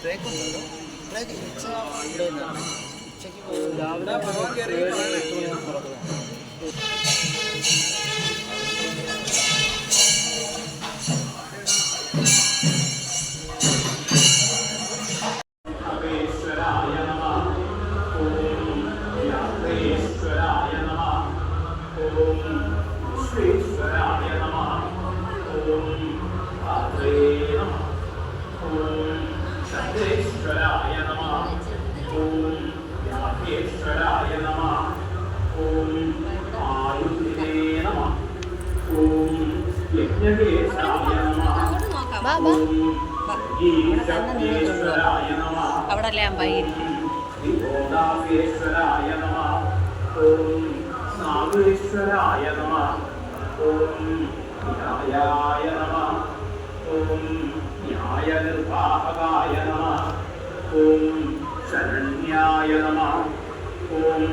ట్రేక్ ఉందో ట్రేక్ ఇచ్చా ఇచ్చకి రావడా భగవాన్ గారి ഓം നാഗേശ്വരായ നമ ഓം ന്യായായ നമ ഓം ന്യായനിർവാഹകായ നമ ഓം ശരണ്യായ നമ ഓം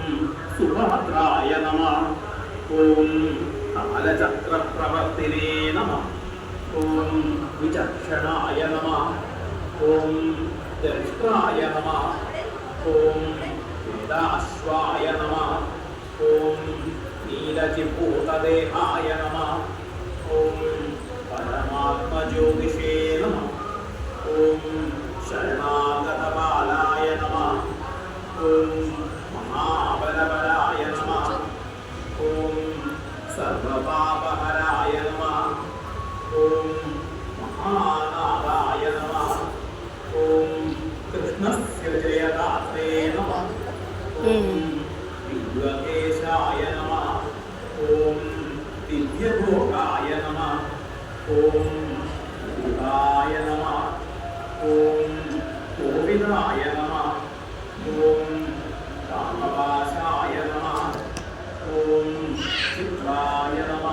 സുഭദ്രായ നമ ഓം കാലചക്രപ്രവർത്തിനേ നമ ఓం విచక్షణాయ నమ. ఓం దరిష్టాయ నమ. ఓం వేదాశ్వాయ నమ. ఓం నీరజిభూతదేహాయ నమ. ఓం పరమాత్మజ్యోతిషే உயர்வோகாய நம ஓம் குருகாய நம ஓம் கோவிதாய நம ஓம் ராமவாசாய நம ஓம் சித்ராய நம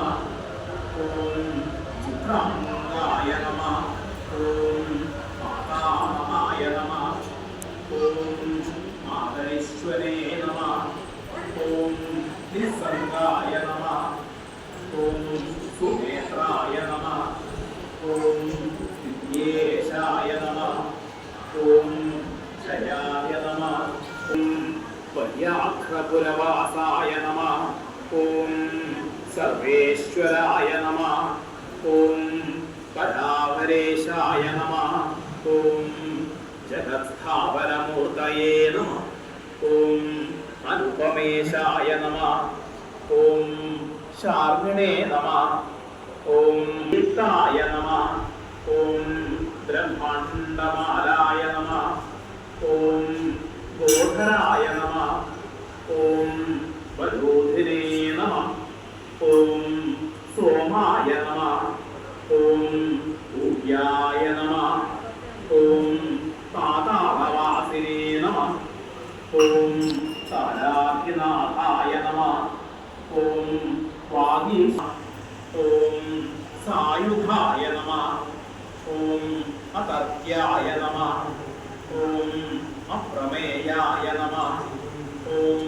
ஓம் சித்ராங்காய വര്യാഘ്രപുരവാസായ നമ ഓം സർവേശ്വരായ നമ ഓം പരാവരേശായ നമ ഓം ജഗത്സ്ഥാപനമൂർത്തയേ നമ ഓം അനുപമേശായ നമ ഓം ശാർഗിണേ നമ ഓം യുക്തായ നമ ഓം ബ്രഹ്മാണ്ഡമാലായ നമ ഓം गोकराय नमः ॐ वधूधिने नमः। ॐ सोमाय नमः। ॐ पूज्याय नमः। ॐ पातालवासिने नमः। ॐ ताराधिनाथाय नमः। ॐ वागी ॐ सायुधाय नम। ॐ अतत्याय नम। ओं అప్రమేయాయ నమ ఓం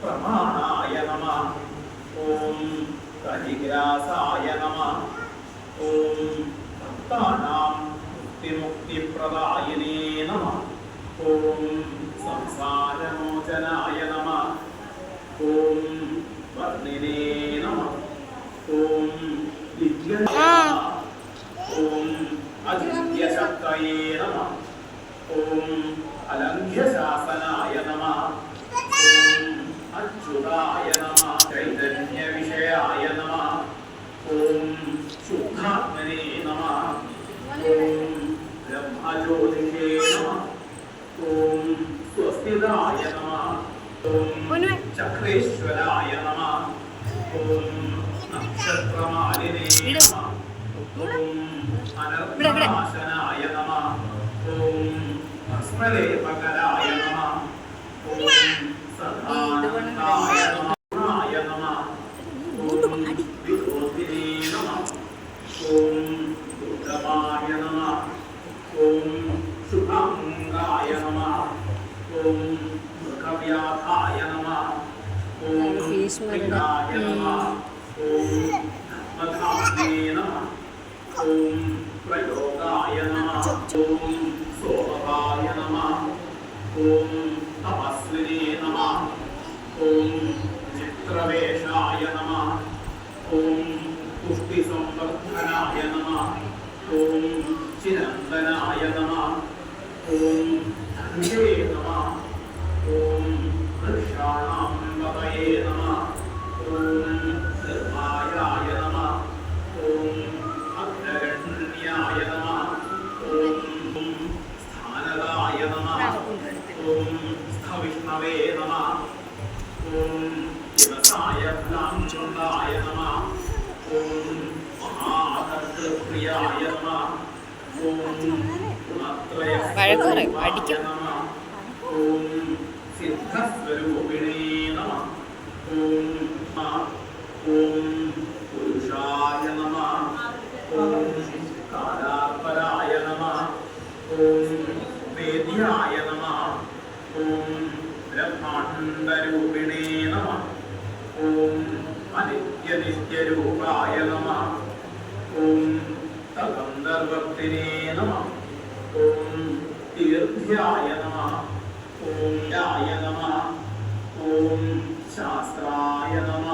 ప్రమాణాయ నమ ఓం రజిగ్రాసాయ నమ ఓం భక్తానాం ముక్తిముక్తిప్రదాయనే నమ ఓం సంసారమోచనాయ నమ ఓం వర్ణినే నమ ఓం విద్య സ്വസ്തിദായ നമ ഓം ചക്രേശ്വരായ നമ ഓം നക്ഷത്രമാലിനേ നമ ഓം അനർത്തനാശനായ നമ ഓം ഭസ്മലേപകരായ നമ ഓം സദാനന്ദായ നമ ॐ सोमकाय नमः ॐ तपस्विने नमः ॐ चित्रवेषाय नमः ॐ पुष्टिसंवर्धनाय नमः ॐ चिरन्दनाय नमः ॐ नमः ॐ वृक्षाणां വേദ്യായ നമഃ ഓം ബ്രഹ്മാണ്ടരൂപിണേ നമഃ ഓം അനിത്യനിത്യരൂപായ നമഃ ഓം గంధర్వక్తినే నమ ఓం తీర్థ్యాయ నమ. ఓం యాయ నమ. ఓం శాస్త్రాయ నమ.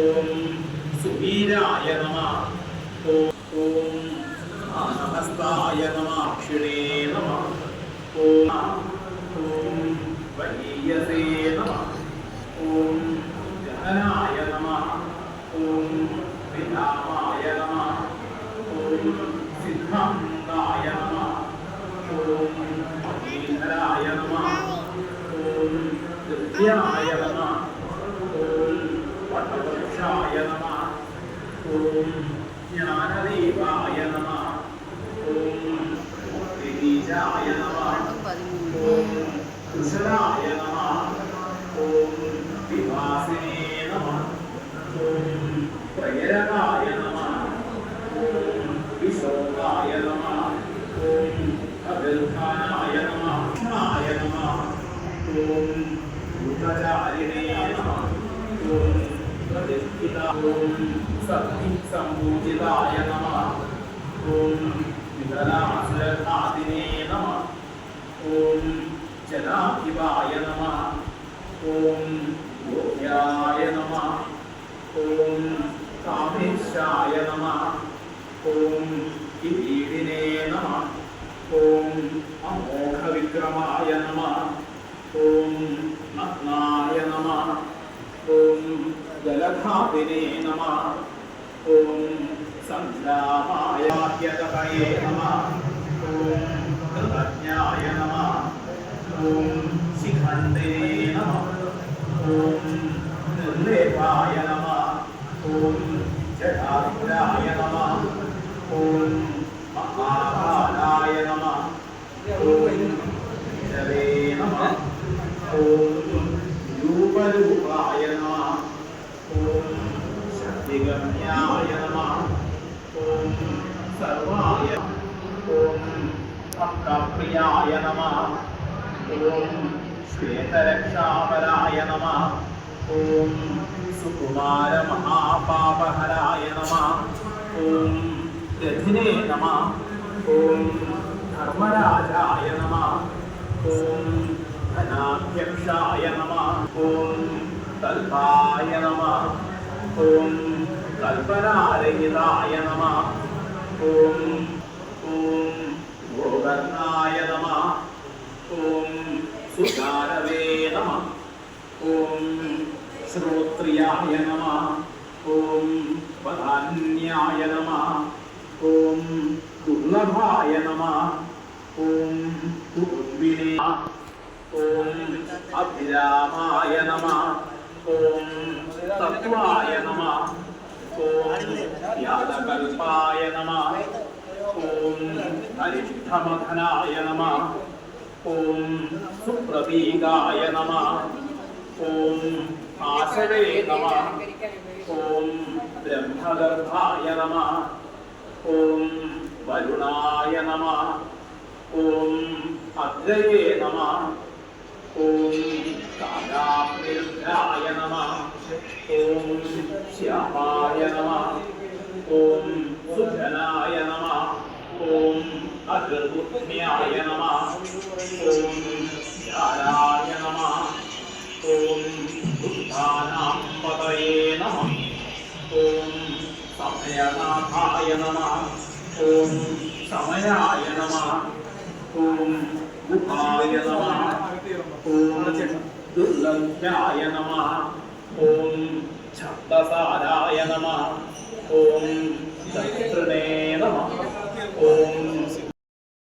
ഓം സുവീരായ നമ. ഓം നമസ്തായ നമഃ. അക്ഷിണേ ഓം ഓം വലീയസേ നമ. ഓം ജനനായ നമ. ഓം പിതാമായ നമ. ഓം സിദ്ധാന്തായ നമ. ഓം ശ്രീധരായ നമ. ഓം ദിവ്യായ നമ. ഓം വടവൃക്ഷായ புருஷாய நம ஓம் ஞானதேவாய நம ஓம் திரிஜாய நம ஓம் குசலாய நம ஓம் விபாசினே நம ஓம் பிரயரகாய நம ஓம் விசோகாய நம ஓம் अभिर्खानाय नमः नमः ओम भूतचारिणे नमः पिता ओम शक्ति संपूजिताय नमः ओम धनासरनादिने नमः ओम जनाधिपाय नमः ओम गोप्याय नमः ओम कामेशाय नमः ओम किरीटिने नमः ओम अमोघविक्रमाय नमः ओम नमः ओम जलधातिने नमः। ॐ सङ्ग्रामायाह्यतपये नमः। ॐ कृतज्ञाय नमः। ॐ शिखण्डे சர்வாய நம ஓம் சர்வாய ஓம் பப்தாப்ரியாய நம ஓம் श्वेतरक्षापराय नमः ॐ सुकुमारमहापापहराय नमः ॐ रथिने नमः ॐ धर्मराजाय नमः ॐ धनाध्यक्षाय नमः ॐ कल्पाय नमः ॐ कल्पनारहिताय नम। ॐ ॐ गोकर्णाय नम। ॐ सुगारवे नम। ओं श्रोत्रियाय नम। ॐ पधान्याय नम। ओं दुर्लभाय नमः। ॐ कुटुम्बिने ॐ अभिरामाय नमः। ॐ तत्त्वाय नमः। യാദകൽപായ നമ. ഓം അരിഷ്ടമഥനായ നമ. ഓം സുപ്രതീകായ നമ. ഓം ആശരേ നമ. ഓം ബ്രഹ്മഗർഭായ നമ. ഓം വരുണായ നമ. ഓം അഗ്രയേ നമ. ഓം കാലാമൃദ്രായ നമ. ഓം ശ്യാമായ നമ ॐ सुजलाय नमः ॐ अग्रदूतन्याय नमः ॐ ज्ञानाय नमः ॐ बुद्धानां पतये नमः ॐ समयनाथाय नमः ॐ समयाय नमः ॐ गुहाय नमः ॐ दुर्लभ्याय नमः ॐ छन्दसाराय नमः ॐ तत्त्वने नमः ॐ